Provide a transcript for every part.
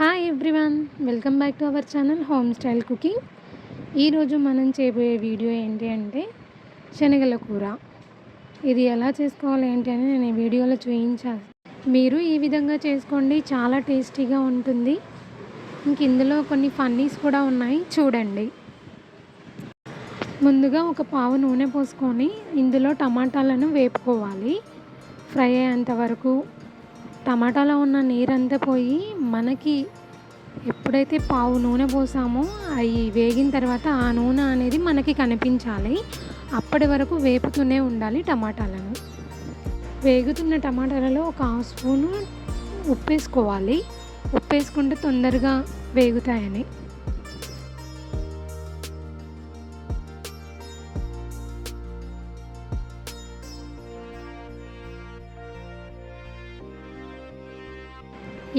Hi everyone welcome back to our channel home style cooking ఈరోజు మనం చేయబోయే video ఏంటి అంటే శనగల కూర. ఇది ఎలా చేసుకోవాలి ఏంటి అని నేను ఈ వీడియోలో చూపించాను మీరు ఈ విధంగా చేసుకోండి చాలా టేస్టీగా ఉంటుంది. ఇంక ఇందులో కొన్ని ఫన్నీస్ కూడా ఉన్నాయి చూడండి. ముందుగా ఒక పావు నూనె పోసుకొని ఇందులో టమాటాలను వేపుకోవాలి. ఫ్రై అయ్యేంత వరకు టమాటాలో ఉన్న నీరంతా పోయి మనకి ఎప్పుడైతే పావు నూనె పోసామో అవి వేగిన తర్వాత ఆ నూనె అనేది మనకి కనిపించాలి. అప్పటి వరకు వేపుతూనే ఉండాలి టమాటాలను. వేగుతున్న టమాటాలలో ఒక హాఫ్ స్పూను ఉప్పు వేసుకోవాలి ఉప్పు వేసుకుంటే తొందరగా వేగుతాయని.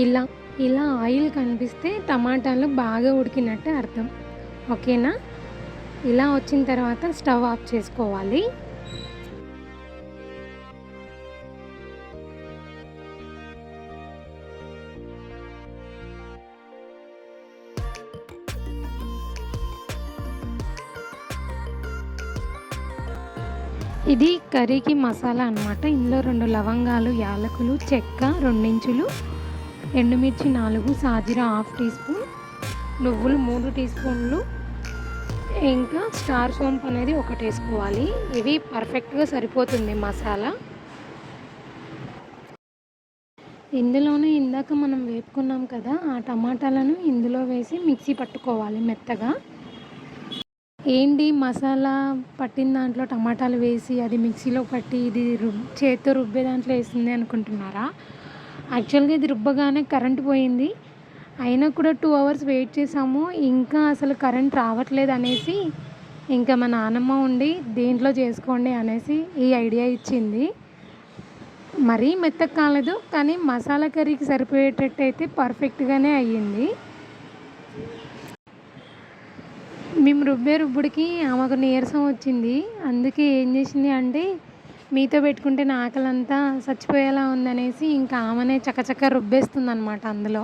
ఇలా ఇలా ఆయిల్ కనిపిస్తే టమాటాలు బాగా ఉడికినట్టు అర్థం. ఓకేనా? ఇలా వచ్చిన తర్వాత స్టవ్ ఆఫ్ చేసుకోవాలి. ఇది కర్రీకి మసాలా అనమాట ఇందులో రెండు లవంగాలు యాలకులు చెక్క రెండించులు ఎండుమిర్చి నాలుగు సాజీరా హాఫ్ టీ స్పూన్ నువ్వులు మూడు టీ స్పూన్లు ఇంకా స్టార్ సోంపు అనేది ఒకటి వేసుకోవాలి ఇవి పర్ఫెక్ట్గా సరిపోతుంది మసాలా. ఇందులోనే ఇందాక మనం వేపుకున్నాం కదా ఆ టమాటాలను ఇందులో వేసి మిక్సీ పట్టుకోవాలి మెత్తగా. ఏంటి మసాలా పట్టిన దాంట్లో టమాటాలు వేసి అది మిక్సీలో పట్టి ఇది రుబ్ చేతితో రుబ్బే దాంట్లో వేసింది అనుకుంటున్నారా? యాక్చువల్గా ఇది రుబ్బగానే కరెంట్ పోయింది. అయినా కూడా టూ అవర్స్ వెయిట్ చేసాము ఇంకా అసలు కరెంట్ రావట్లేదు అనేసి ఇంకా మా నాన్నమ్మ ఉండి దేంట్లో చేసుకోండి అనేసి ఈ ఐడియా ఇచ్చింది. మరీ మెత్తగా కాలేదు కానీ మసాలా కర్రీకి సరిపోయేటట్టు అయితే పర్ఫెక్ట్గానే అయ్యింది. మేము రుబ్బే రుబ్బుడికి ఆమెకు నీరసం వచ్చింది. అందుకే ఏం చేసింది అంటే మీతో పెట్టుకుంటే నా ఆకలంతా చచ్చిపోయేలా ఉందనేసి ఇంకా ఆమెనే చకచక రుబ్బేస్తుంది అనమాట అందులో.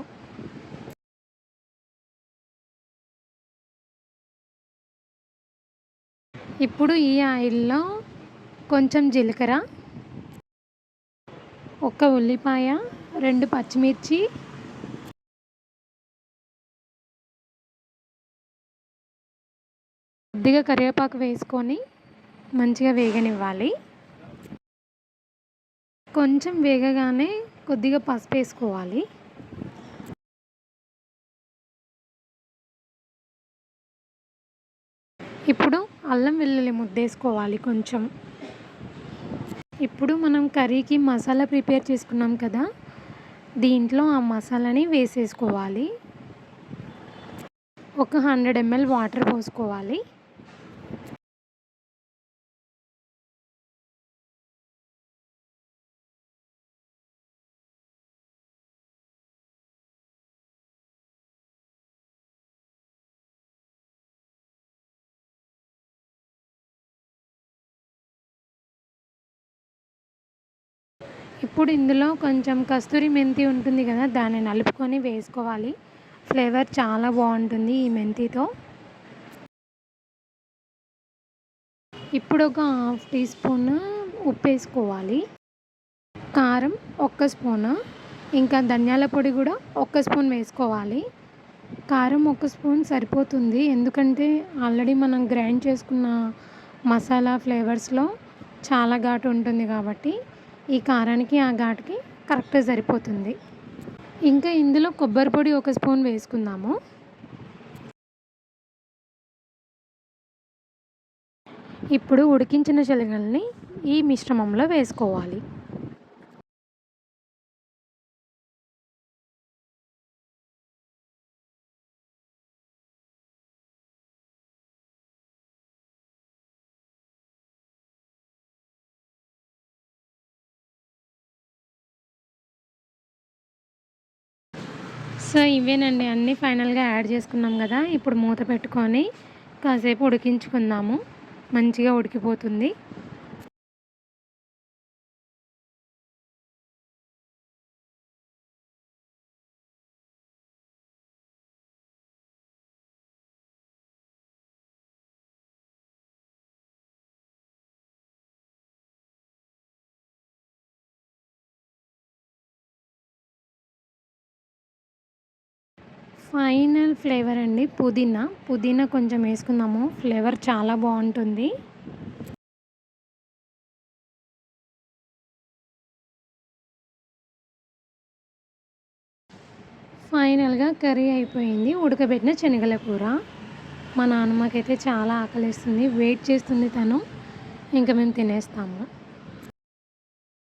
ఇప్పుడు ఈ ఆయిల్లో కొంచెం జీలకర్ర ఒక ఉల్లిపాయ రెండు పచ్చిమిర్చి కొద్దిగా కరివేపాకు వేసుకొని మంచిగా వేగనివ్వాలి. కొంచెం వేగగానే కొద్దిగా పసుపు వేసుకోవాలి. ఇప్పుడు అల్లం వెల్లుల్లి ముద్దేసుకోవాలి కొంచెం. ఇప్పుడు మనం కర్రీకి మసాలా ప్రిపేర్ చేసుకున్నాం కదా దీంట్లో ఆ మసాలాని వేసేసుకోవాలి. ఒక హండ్రెడ్ ఎంఎల్ వాటర్ పోసుకోవాలి. ఇప్పుడు ఇందులో కొంచెం కస్తూరి మెంతి ఉంటుంది కదా దాన్ని నలుపుకొని వేసుకోవాలి. ఫ్లేవర్ చాలా బాగుంటుంది ఈ మెంతితో. ఇప్పుడు ఒక హాఫ్ టీ స్పూన్ ఉప్పు వేసుకోవాలి. కారం ఒక్క స్పూన్ ఇంకా ధనియాల పొడి కూడా ఒక్క స్పూన్ వేసుకోవాలి. కారం ఒక స్పూన్ సరిపోతుంది ఎందుకంటే ఆల్రెడీ మనం గ్రైండ్ చేసుకున్న మసాలా ఫ్లేవర్స్లో చాలా ఘాటు ఉంటుంది కాబట్టి. ఈ కారానికి ఆ ఘాటుకి కరెక్ట్గా సరిపోతుంది. ఇంకా ఇందులో కొబ్బరి పొడి ఒక స్పూన్ వేసుకుందాము. ఇప్పుడు ఉడికించిన శనగల్ని ఈ మిశ్రమంలో వేసుకోవాలి. సో ఇవేనండి అన్నీ ఫైనల్గా యాడ్ చేసుకున్నాం కదా ఇప్పుడు మూత పెట్టుకొని కాసేపు ఉడికించుకుందాము. మంచిగా ఉడికిపోతుంది. ఫైనల్ ఫ్లేవర్ అండి పుదీనా. పుదీనా కొంచెం వేసుకుందాము. ఫ్లేవర్ చాలా బాగుంటుంది. ఫైనల్గా కర్రీ అయిపోయింది. ఉడకబెట్టిన శనగల కూర. మా నాన్నమ్మకైతే చాలా ఆకలిస్తుంది. వెయిట్ చేస్తుంది తను. ఇంకా మేము తినేస్తాము.